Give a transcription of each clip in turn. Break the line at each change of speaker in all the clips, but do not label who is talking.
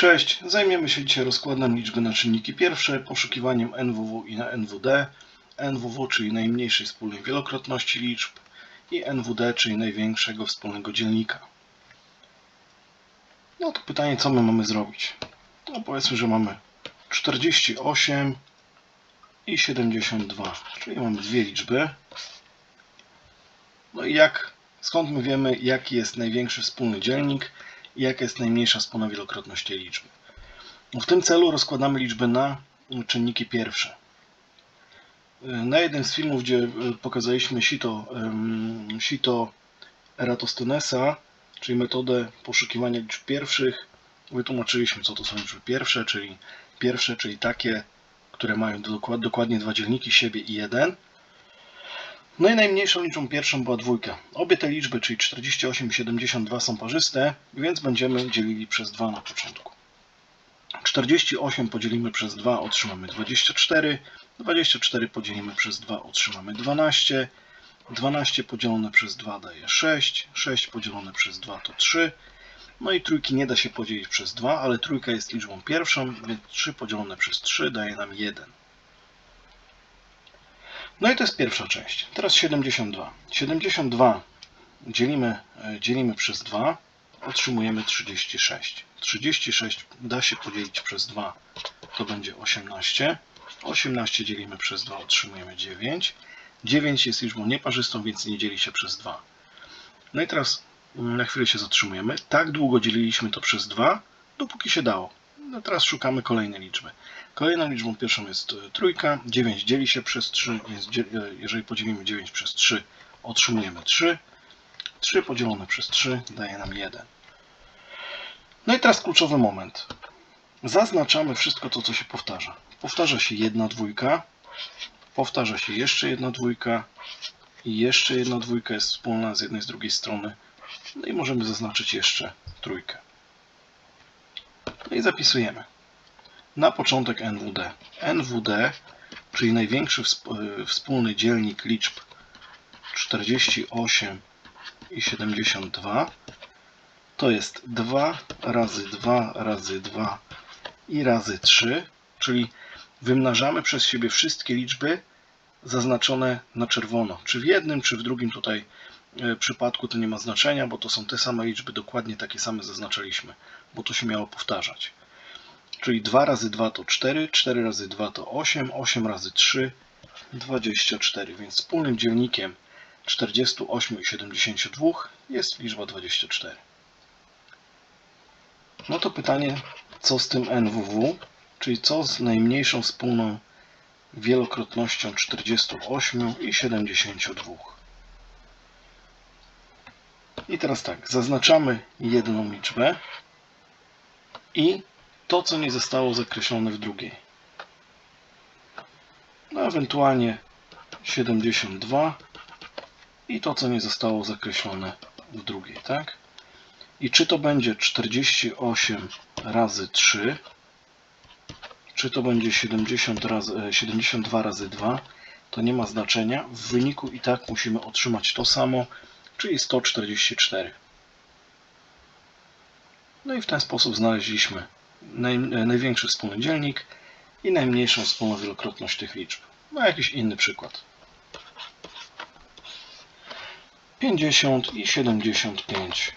Cześć, zajmiemy się dzisiaj rozkładem liczby na czynniki pierwsze, poszukiwaniem NWW i na NWD. NWW, czyli najmniejszej wspólnej wielokrotności liczb i NWD, czyli największego wspólnego dzielnika. No to pytanie, co my mamy zrobić? No powiedzmy, że mamy 48 i 72, czyli mamy dwie liczby. No i jak, skąd my wiemy, jaki jest największy wspólny dzielnik jaka jest najmniejsza wspólna wielokrotność tej liczby? W tym celu rozkładamy liczby na czynniki pierwsze. Na jednym z filmów, gdzie e, pokazaliśmy sito, sito Eratosthenesa, czyli metodę poszukiwania liczb pierwszych, wytłumaczyliśmy, co to są liczby pierwsze, czyli pierwsze, czyli takie, które mają dokład, dokładnie dwa dzielniki, siebie i jeden. No i najmniejszą liczbą pierwszą była dwójka. Obie te liczby, czyli 48 i 72 są parzyste, więc będziemy dzielili przez 2 na początku. 48 podzielimy przez 2, otrzymamy 24. 24 podzielimy przez 2, otrzymamy 12. 12 podzielone przez 2 daje 6. 6 podzielone przez 2 to 3. No i trójki nie da się podzielić przez 2, ale trójka jest liczbą pierwszą, więc 3 podzielone przez 3 daje nam 1. No i to jest pierwsza część. Teraz 72. 72 dzielimy, e, dzielimy przez 2, otrzymujemy 36. 36 da się podzielić przez 2, to będzie 18. 18 dzielimy przez 2, otrzymujemy 9. 9 jest liczbą nieparzystą, więc nie dzieli się przez 2. No i teraz mm, na chwilę się zatrzymujemy. Tak długo dzieliliśmy to przez 2, dopóki się dało. No teraz szukamy kolejnej liczby. Kolejną liczbą pierwszą jest e, trójka. 9 dzieli się przez 3, więc e, jeżeli podzielimy 9 przez 3, otrzymujemy 3. 3 podzielone przez 3 daje nam 1. No i teraz kluczowy moment. Zaznaczamy wszystko to, co się powtarza. Powtarza się jedna dwójka, powtarza się jeszcze jedna dwójka i jeszcze jedna dwójka jest wspólna z jednej z drugiej strony. No i możemy zaznaczyć jeszcze trójkę. No i zapisujemy. Na początek NWD. NWD, czyli największy y, wspólny dzielnik liczb 48 i 72 to jest 2 razy 2 razy 2 i razy 3, czyli wymnażamy przez siebie wszystkie liczby zaznaczone na czerwono. Czy w jednym, czy w drugim tutaj przypadku to nie ma znaczenia, bo to są te same liczby, dokładnie takie same zaznaczaliśmy, bo to się miało powtarzać. Czyli 2 razy 2 to 4, 4 razy 2 to 8, 8 razy 3 24, więc wspólnym dzielnikiem 48 i 72 jest liczba 24. No to pytanie, co z tym NWW, czyli co z najmniejszą wspólną wielokrotnością 48 i 72. I teraz tak, zaznaczamy jedną liczbę i to, co nie zostało zakreślone w drugiej. No, ewentualnie 72 i to, co nie zostało zakreślone w drugiej, tak? I czy to będzie 48 razy 3, czy to będzie 70 razy, e, 72 razy 2, to nie ma znaczenia. W wyniku i tak musimy otrzymać to samo, czyli 144. No i w ten sposób znaleźliśmy naj, e, największy wspólny dzielnik i najmniejszą wspólną wielokrotność tych liczb. No jakiś inny przykład. 50 i 75.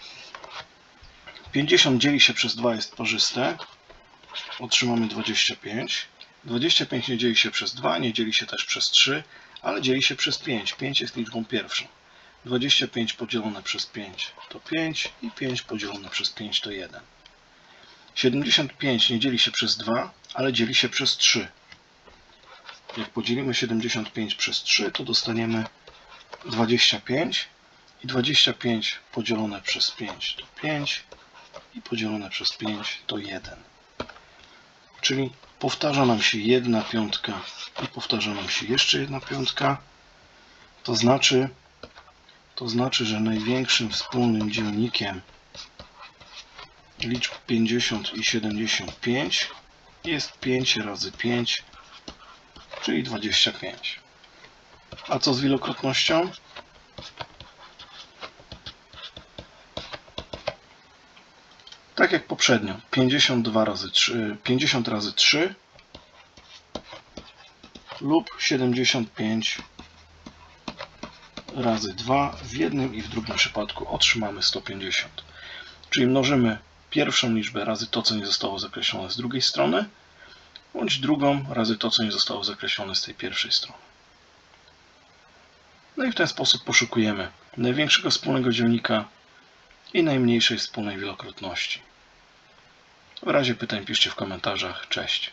50 dzieli się przez 2 jest parzyste. Otrzymamy 25. 25 nie dzieli się przez 2, nie dzieli się też przez 3, ale dzieli się przez 5. 5 jest liczbą pierwszą. 25 podzielone przez 5 to 5 i 5 podzielone przez 5 to 1. 75 nie dzieli się przez 2, ale dzieli się przez 3. Jak podzielimy 75 przez 3, to dostaniemy 25 i 25 podzielone przez 5 to 5 i podzielone przez 5 to 1. Czyli powtarza nam się jedna piątka i powtarza nam się jeszcze jedna piątka. To znaczy, to znaczy, że największym wspólnym dzielnikiem liczb 50 i 75 jest 5 razy 5, czyli 25. A co z wielokrotnością? Tak jak poprzednio. 52 razy 3, 50 razy 3 lub 75 razy 2. W jednym i w drugim przypadku otrzymamy 150. Czyli mnożymy pierwszą liczbę razy to, co nie zostało zakreślone z drugiej strony, bądź drugą razy to, co nie zostało zakreślone z tej pierwszej strony. No i w ten sposób poszukujemy największego wspólnego dzielnika i najmniejszej wspólnej wielokrotności. W razie pytań piszcie w komentarzach. Cześć.